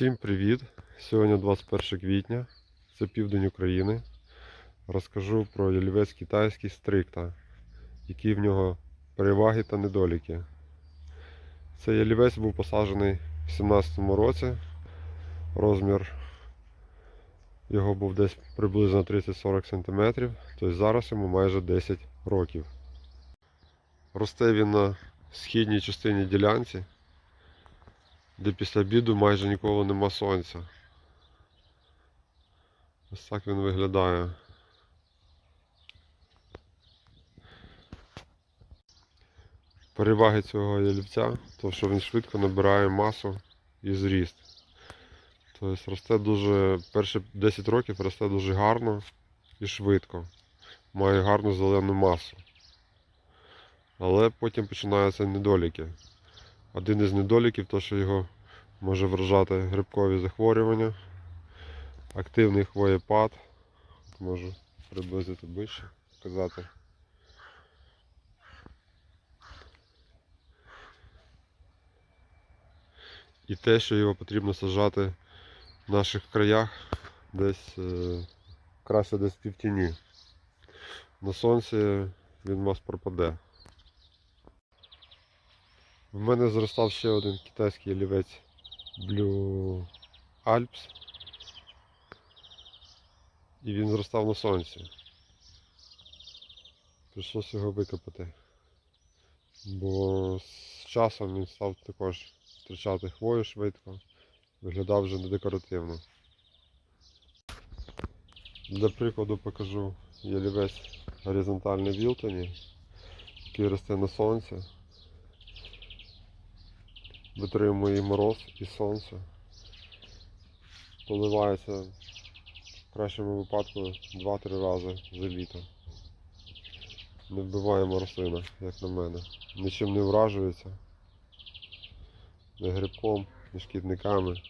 Всім привіт! Сьогодні 21 квітня, це південь України. Розкажу про ялівець китайський стрикта, які в нього переваги та недоліки. Цей ялівець був посаджений в 2017 році. Розмір його був десь приблизно 30-40 см, тобто зараз йому майже 10 років. Росте він на східній частині ділянці, де після обіду майже ніколи нема сонця. Ось так він виглядає. Переваги цього ялівця, то що він швидко набирає масу і зріст. Тобто росте дуже, перші 10 років росте дуже гарно і швидко. Має гарну зелену масу. Але потім починаються недоліки. Один із недоліків, то що його може вражати грибкові захворювання, активний хвоєпад. Можу приблизити ближче, показати. І те, що його потрібно сажати в наших краях десь е, краще десь півтіні. На сонці він у вас пропаде. В мене зростав ще один китайський олівець Blue Alps. І він зростав на сонці. Прийшлося його викопати. Бо з часом він став також втрачати хвою швидко. Виглядав вже не декоративно. Для прикладу покажу ялівець горизонтальний Вілтоні, який росте на сонці витримує і мороз і сонце. Поливається в кращому випадку 2-3 рази за літо. Не вбиває рослина, як на мене. Нічим не вражується. Не грибком, не шкідниками.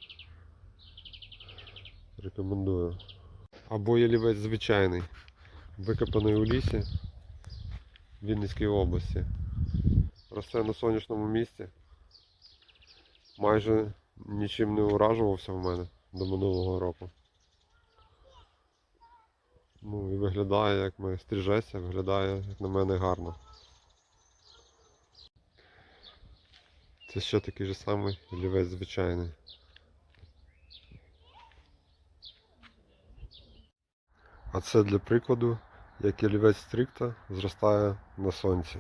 Рекомендую. Або ялівець звичайний, викопаний у лісі в Вінницькій області. Росте на сонячному місці майже нічим не уражувався в мене до минулого року. Ну і виглядає, як ми стрижеться, виглядає, як на мене, гарно. Це ще такий же самий олівець звичайний. А це для прикладу, як олівець стрикта зростає на сонці.